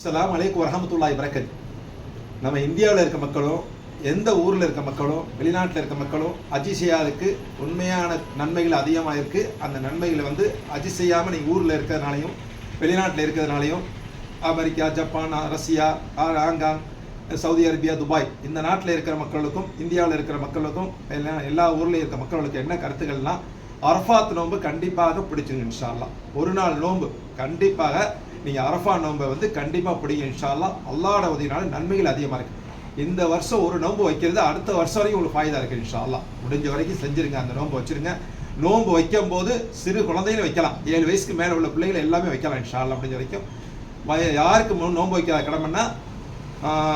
சலாம் அலைக்கு வரஹமத்துல்லாஹி வரகத் நம்ம இந்தியாவில் இருக்க மக்களும் எந்த ஊரில் இருக்க மக்களும் வெளிநாட்டில் இருக்க மக்களும் அஜி செய்யாததுக்கு உண்மையான நன்மைகள் அதிகமாக இருக்குது அந்த நன்மைகளை வந்து அஜி செய்யாமல் நீங்கள் ஊரில் இருக்கிறதுனாலையும் வெளிநாட்டில் இருக்கிறதுனாலையும் அமெரிக்கா ஜப்பான் ரஷ்யா ஆ- Hong Kong Saudi Arabia Dubai இந்த நாட்டில் இருக்கிற மக்களுக்கும் இந்தியாவில் இருக்கிற மக்களுக்கும் எல்லா எல்லா ஊர்லேயும் இருக்க மக்களுக்கும் என்ன கருத்துக்கள்னால் அரஃபாத் நோன்பு கண்டிப்பாக பிடிச்சிருங்க இன்ஷால்லாம் ஒரு நாள் நோன்பு கண்டிப்பாக நீங்கள் அரஃபா நோன்பை வந்து கண்டிப்பாக பிடிங்க இன்ஷால்லாம் அல்லாட உதவினால நன்மைகள் அதிகமாக இருக்குது இந்த வருஷம் ஒரு நோன்பு வைக்கிறது அடுத்த வருஷம் வரைக்கும் உங்களுக்கு ஃபாய்தா இருக்குது இன்ஷால்லாம் முடிஞ்ச வரைக்கும் செஞ்சுருங்க அந்த நோன்பு வச்சிருங்க. நோன்பு வைக்கும் போது சிறு குழந்தைகளும் வைக்கலாம். ஏழு வயசுக்கு மேலே உள்ள பிள்ளைகளை எல்லாமே வைக்கலாம் இன்ஷால்லாம் முடிஞ்ச வரைக்கும். வய- யாருக்கு நோன்பு வைக்காத கடமைன்னா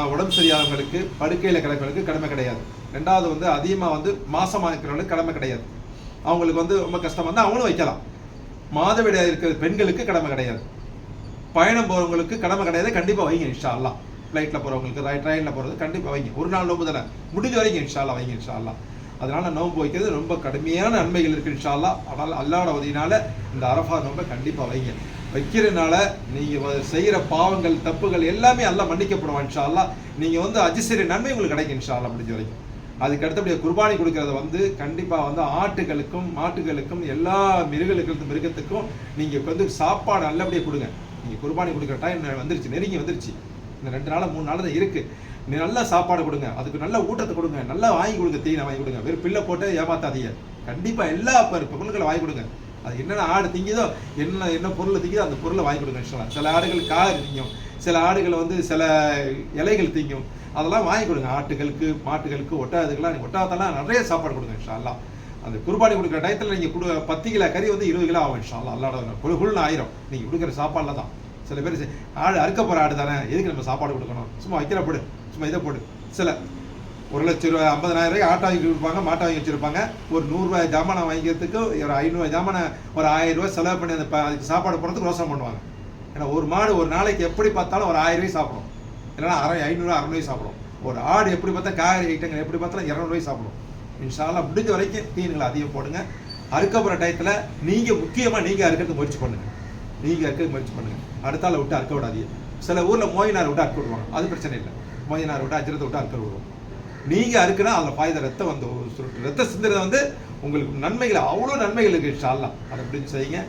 உடம்பு சரியாதவங்களுக்கு படுக்கையில் கிடக்கிறவங்களுக்கு கடமை கிடையாது. ரெண்டாவது வந்து அதிகமாக வந்து மாசமாக இருக்கிறவங்களுக்கு கடமை கிடையாது. அவங்களுக்கு வந்து ரொம்ப கஷ்டம் வந்து அவங்களும் வைக்கலாம். மாதவிடாய் இருக்கிற பெண்களுக்கு கடமை கிடையாது. பயணம் போகிறவங்களுக்கு கடமை கிடையாது கண்டிப்பாக வைங்க இன்ஷால்லாம் ஃப்ளைட்டில் போகிறவங்களுக்கு ட்ரெயினில் போகிறது கண்டிப்பாக வைங்க. ஒரு நாள் நோம்பு தானே? முடிஞ்ச வரைக்கும் இன்ஷா வைங்க இன்ஷா அதனால் நோன்பு வைக்கிறது ரொம்ப கடுமையான நன்மைகள் இருக்குது இன்ஷால்லா ஆனால் அல்லாட உதவினால இந்த அரஃபா நோன்பை கண்டிப்பாக வைங்க. வைக்கிறதுனால நீங்கள் செய்கிற பாவங்கள் தப்புகள் எல்லாமே எல்லாம் மன்னிக்கப்படுவான் இன்ஷால்லாம் நீங்கள் வந்து அஜிசரி நன்மை உங்களுக்கு கிடைக்கும் இன்ஷா முடிஞ்ச வரைக்கும். அதுக்கு அடுத்தபடியாக குர்பானி கொடுக்கறத வந்து கண்டிப்பாக வந்து ஆட்டுகளுக்கும் மாட்டுகளுக்கும் எல்லா மிருகங்களுக்கும் மிருகத்துக்கும் நீங்கள் வந்து சாப்பாடு நல்லபடியாக கொடுங்க. நீங்கள் குர்பானி கொடுக்குற டைம் வந்துருச்சு நெருங்கி வந்துருச்சு. இந்த ரெண்டு நாள் மூணு நாள் தான் இருக்குது நீ நல்ல சாப்பாடு கொடுங்க அதுக்கு நல்ல ஊட்டத்தை கொடுங்க நல்லா வாங்கி கொடுங்க தீனை வாங்கி கொடுங்க. வெறும் பில்லை போட்டு ஏமாத்தாதீங்க. கண்டிப்பாக எல்லா பொரு- பொருட்களை வாங்கி கொடுங்க. அது என்னென்ன ஆடு திங்குதோ என்ன என்ன பொருள் திங்குதோ அந்த பொருளை வாங்கி கொடுங்க சொல்லலாம் சில ஆடுகள் காய் திங்கும். சில ஆடுகள் வந்து சில இலைகள் திங்கும். அதெல்லாம் வாங்கி கொடுங்க. ஆட்டுகளுக்கு மாட்டுகளுக்கு ஒட்டாதுக்கெல்லாம் ஒட்டாதெல்லாம் நிறைய சாப்பாடு கொடுங்க இன்ஷா எல்லாம் அந்த குருபானி கொடுக்குற டயத்தில் நீங்கள் கொடு பத்து கிலோ கறி வந்து இருபது கிலோ ஆகும் இன்ஷா அல்லாஹ் அல்லாட குழு குழுன்னு ஆயிரும். நீங்கள் கொடுக்குற சாப்பாடில் தான். சில பேர் ஆடு அறுக்க போகிற ஆடு தானே எதுக்கு நம்ம சாப்பாடு கொடுக்கணும்? சும்மா வைக்கிற போடு சும்மா இதை போடு. சில ஒரு லட்ச ரூபாய் ஐம்பதனாயிரம் ரூபாய் ஆட்டோ வாங்கி கொடுப்பாங்க மாட்டை வாங்கி வச்சிருப்பாங்க. ஒரு நூறுரூவாய் ஜாமானை வாங்கிக்கிறதுக்கு ஒரு ஐநூறுவா ஜாமானை ஒரு ஆயிரம் ரூபாய் செலவு பண்ணி அந்த அதுக்கு சாப்பாடு போடுறதுக்கு ரோசம் பண்ணுவாங்க. ஏன்னா ஒரு மாடு ஒரு நாளைக்கு எப்படி பார்த்தாலும் ஒரு ஆயிரம் ரூபாய் சாப்பிடும். இல்லைன்னா அரை ஐநூறுரூவா அறநூறு சாப்பிடும். ஒரு ஆடு எப்படி பார்த்தா காய்கறி ஐட்டங்கள் எப்படி பார்த்தாலும் இரநூறுவாய் சாப்பிடும். இன்ஷால்லாம் முடிஞ்ச வரைக்கும் தீனுங்களை அதிகம் போடுங்க. அறுக்கப்படுற டயத்தில் நீங்கள் முக்கியமாக நீங்கள் அறுக்கிறதுக்கு முயற்சி பண்ணுங்க. நீங்கள் அறுக்க முயற்சி பண்ணுங்க. அடுத்தால விட்டு அறுக்க விடாதீங்க. சில ஊரில் மோயினார் விட்டு அறுக்க விடுவாங்க. அது பிரச்சனை இல்லை. மோயினார் விட்டு அஜரத்தை விட்டு அறுக்க விடுவோம். நீங்கள் அறுக்குனா அதில் பாய்த ரத்தம் வந்து ஒரு சுருட்டு ரத்த சிந்துறது வந்து உங்களுக்கு நன்மைகள் அவ்வளோ நன்மைகள் இருக்கு இன்ஷால்லாம் அதை அப்படின்னு செய்யுங்க.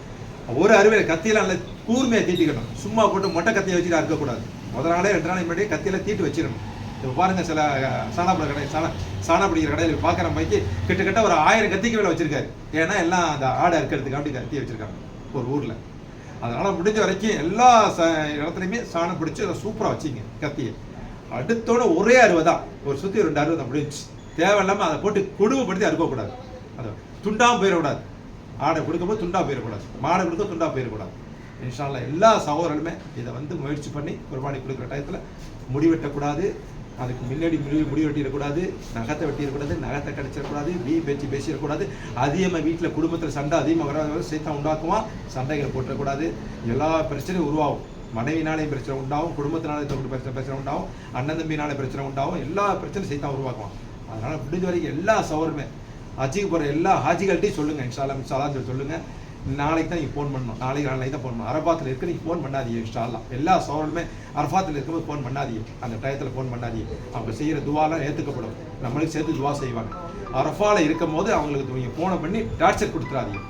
ஒரு அறுவையில் கத்தியெல்லாம் நல்ல கூர்மையாக தீட்டிக்கணும். சும்மா போட்டு மொட்டை கத்தியை வச்சுட்டு அறுக்கக்கூடாது. முதல் நாளே ரெண்டு நாளைக்கு முன்னாடியே கத்தியில் தீட்டு வச்சிடணும். இப்போ பாருங்க சில அஹ், சாணாப்பட கடை சாணா சாணா பிடிக்கிற கடையில் பார்க்குற மாதிரி கிட்டத்தட்ட ஒரு ஆயிரம் கத்திக்கு மேலே வச்சிருக்காரு. ஏன்னா எல்லாம் அந்த ஆடை அறுக்கிறதுக்காண்டி கத்தி வச்சிருக்காங்க. ஒரு ஊரில். அதனால் முடிஞ்ச வரைக்கும் எல்லா ச இடத்துலையுமே சாணம் பிடிச்சி அதை சூப்பராக வச்சிங்க கத்தியை. அடுத்தோட ஒரே அருவை தான். ஒரு சுற்றி ரெண்டு அருவை தான் முடிஞ்சு. தேவையில்லாமல் அதை போட்டு கொடுமைப்படுத்தி அறுக்கக்கூடாது. அதை துண்டாம் போயிடக்கூடாது. ஆடை கொடுக்கும்போது துண்டா போயிடக்கூடாது. மாடை கொடுக்க துண்டா போயிடக்கூடாது. இன்ஷால்லா எல்லா சகோதரர்களுமே இதை வந்து முயற்சி பண்ணி குர்பானி கொடுக்குற டயத்தில் முடி வெட்டக்கூடாது அதுக்கு முன்னாடி முடி முடி வெட்டிடக்கூடாது நகத்தை வெட்டிடக்கூடாது நகத்தை கடிச்சிடக்கூடாது வீ பேச்சு பேசிடக்கூடாது. அதிகமாக வீட்டில் குடும்பத்தில் சண்டை அதிகமாக வராத சேர்த்தா உண்டாக்குவான். சண்டைகளை போட்டக்கூடாது எல்லா பிரச்சனையும் உருவாகும். மனைவினாலே பிரச்சனை உண்டாகும் குடும்பத்தினாலே தொகுப்பு பிரச்சனை பிரச்சனை உண்டாகும் அண்ணன் தம்பினாலே பிரச்சனை உண்டாகும். எல்லா பிரச்சனையும் சேர்த்தா உருவாக்குவான். அதனால் முடிஞ்ச வரைக்கும் எல்லா சவருமே. ஹஜ்ஜிக்கு போகிற எல்லா ஹாஜிகள்கிட்டையும் சொல்லுங்கள் இன்ஷால்லா இன்ஷாலான்னு சொல்லி சொல்லுங்கள் நாளைக்கு தான் நீங்கள் ஃபோன் பண்ணணும். நாளைக்கு நாளைக்கு தான் ஃபோன் பண்ணணும். அரபாத்தில் இருக்க நீங்கள் ஃபோன் பண்ணாதீங்க இன்ஷால்லா எல்லா சவருமே அரபாத்தில் இருக்கும்போது ஃபோன் பண்ணாதீங்க. அந்த டயத்தில் ஃபோன் பண்ணாதீங்க. அவங்க செய்கிற துவாலாம் ஏற்றுக்கப்படும் நம்மளுக்கு சேர்த்து துவா செய்வாங்க. அரஃபால இருக்கும் போது அவங்களுக்கு நீங்கள் ஃபோனை பண்ணி டார்ச்சர் கொடுத்துறாதீங்க.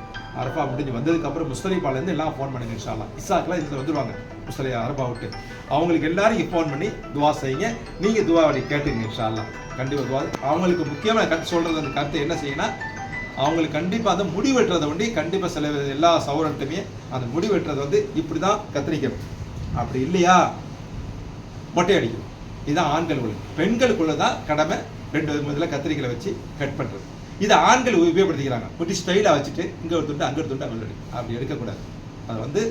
அரபா முடிஞ்சு வந்ததுக்கப்புறம் முஸ்தலிபாலேருந்து எல்லாம் ஃபோன் பண்ணுங்க இன்ஷால்லா இசாக்கெல்லாம் இதில் வந்துடுவாங்க முஸ்தலி அரபா விட்டு. அவங்களுக்கு எல்லாரும் இங்கே ஃபோன் பண்ணி துவா செய்யுங்க. நீங்கள் துவா அப்படி கேட்டுங்க இன்ஷால்லா கண்டிப்பாக துவா. அவங்களுக்கு முக்கியமான கருத்து சொல்கிறது அந்த கருத்து என்ன செய்யணும் அவங்களுக்கு கண்டிப்பாக அந்த முடி வெட்டுறதை வந்து கண்டிப்பாக சில எல்லா சௌரட்டுமே அந்த முடி வெட்டுறது வந்து இப்படி தான் கத்திரிக்கணும். அப்படி இல்லையா? மொட்டை அடிக்கணும் இதுதான் ஆண்கள் உள்ள பெண்களுக்குள்ள தான் கடமை ரெண்டு விதத்தில் கத்திரிக்கலை வச்சு கட் பண்ணுறது இதை ஆண்கள் உபயோகப்படுத்திக்கிறாங்க. குட்டி ஸ்டைலாக வச்சுட்டு இங்கே ஒரு துண்டு அங்கே ஒரு துண்டு அங்கே அப்படி எடுக்கக்கூடாது. அது வந்து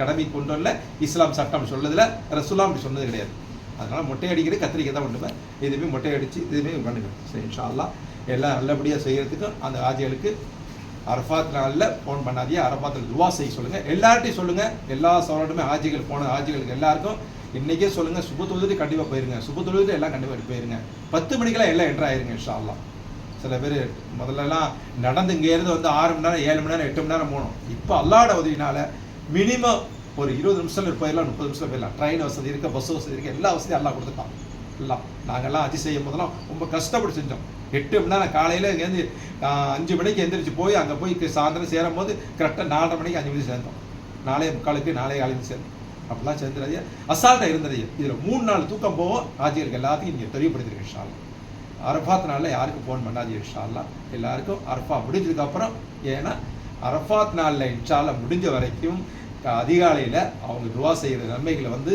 கடமை கொண்டு வரல இஸ்லாம் சட்டம் சொல்லதில் ரசுலாம் அப்படி சொன்னது கிடையாது. அதனால் மொட்டை அடிக்கிறது கத்திரிக்கை தான் பண்ணுவேன் இதுவுமே மொட்டை அடித்து இதுவுமே பண்ணுங்க. சரி இன்ஷா அல்லா எல்லாம் நல்லபடியாக செய்கிறதுக்கும் அந்த ஆஜிகளுக்கு அரஃபாத் நாளில் ஃபோன் பண்ணாதீங்க. அரஃபாத்தில் துவா செய்ய சொல்லுங்கள் எல்லார்ட்டையும் சொல்லுங்கள் எல்லா சவரனுமே ஆஜிகள் போன ஆஜிகளுக்கு எல்லாருக்கும் இன்றைக்கே சொல்லுங்கள் சுப தொழுது கண்டிப்பாக போயிருங்க. சுப தொழுது எல்லாம் கண்டிப்பாக போயிருங்க. பத்து மணிக்கெல்லாம் எல்லாம் என்ட்ரு ஆயிருங்க இன்ஷா சில பேர் முதல்லலாம் நடந்து இங்கேருந்து வந்து ஆறு மணி நேரம் ஏழு மணி நேரம் எட்டு மணி நேரம் போகணும். இப்போ அல்லாட உதவினால மினிமம் ஒரு இருபது நிமிஷத்தில் போயிடலாம் முப்பது நிமிஷம் போயிடலாம். ட்ரெயின் வசதி இருக்குது பஸ் வசதி இருக்குது எல்லா வசதியும் எல்லாம் கொடுத்துட்டான். எல்லாம் நாங்கள்லாம் அஜி செய்யும் போதெல்லாம் ரொம்ப கஷ்டப்பட்டு செஞ்சோம். எட்டு மணி நேரம் காலையில் இங்கேருந்து அஞ்சு மணிக்கு எந்திரிச்சு போய் அங்கே போய் சாயந்தரம் சேரும் போது கரெக்டாக நாலரை மணிக்கு அஞ்சு மணிக்கு சேர்ந்தோம். நாளே முக்காலுக்கு நாளே காலையில் சேர்ந்தோம். அப்படிலாம் சேர்ந்துடாதீங்க. அசால்ட்டாக இருந்ததையே இதில் மூணு நாள் தூக்கம் போவோம். ஆஜியருக்கு எல்லாத்தையும் நீங்கள் தெளிவுபடுத்திருக்கேன் ஷாலா அரஃபாத் நாளில் யாருக்கும் ஃபோன் பண்ணாதீங்க இன்ஷால்லா எல்லாருக்கும் அரஃபா முடிஞ்சதுக்கப்புறம் ஏன்னா அரஃபாத் நாளில் இன்ஷால்லா முடிஞ்ச வரைக்கும் அதிகாலையில் அவங்க துவா செய்கிற நன்மைகளை வந்து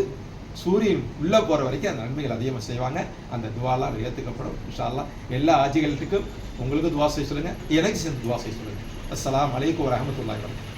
சூரியன் உள்ளே போகிற வரைக்கும் அந்த நன்மைகள் அதிகமாக செய்வாங்க. அந்த துவாலாம் ஏற்றுக்கப்படும் இன்ஷால்லா எல்லா ஆட்சிகளுக்கும் உங்களுக்கு துவா செய்ய சொல்லுங்கள் எனக்கு சேர்ந்து துவா செய்ய சொல்லுங்கள் அஸ்லாம் அலைக்கும் ஒரு வபரகாத்துஹு.